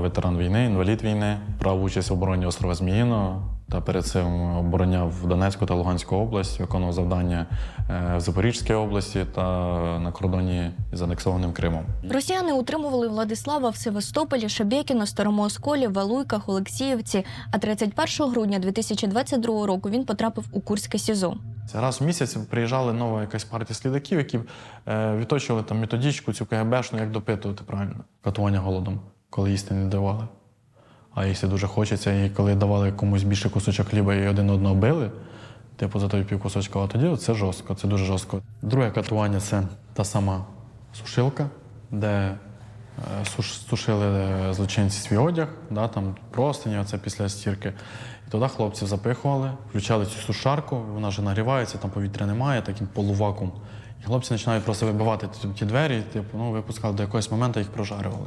Ветеран війни, інвалід війни, брав участь в обороні острова Зміїного та перед цим обороняв Донецьку та Луганську область, виконував завдання е, в Запорізькій області та на кордоні з анексованим Кримом. Росіяни утримували Владислава в Севастополі, Шебекіно, Старому Осколі, Валуйках, Олексіївці. А 31 грудня 2022 року він потрапив у Курське СІЗО. Це раз в місяць приїжджала нова якась партія слідаків, які е, відточували там методичку, цю КГБшну, як допитувати правильно. Катування голодом, коли їсти не давали. А їсти дуже хочеться, і коли давали комусь більше кусочок хліба і один одного били, типу за той півкусочка, а тоді це жорстко, це дуже жорстко. Друге катування це та сама сушилка, де е, сушили е, злочинці свій одяг, да, там простині, оце після стірки. І туди хлопців запихували, включали цю сушарку, вона вже нагрівається, там повітря немає, таким полувакуум. І хлопці починають просто вибивати ті двері, типу, ну, випускали до якогось моменту їх прожарювали.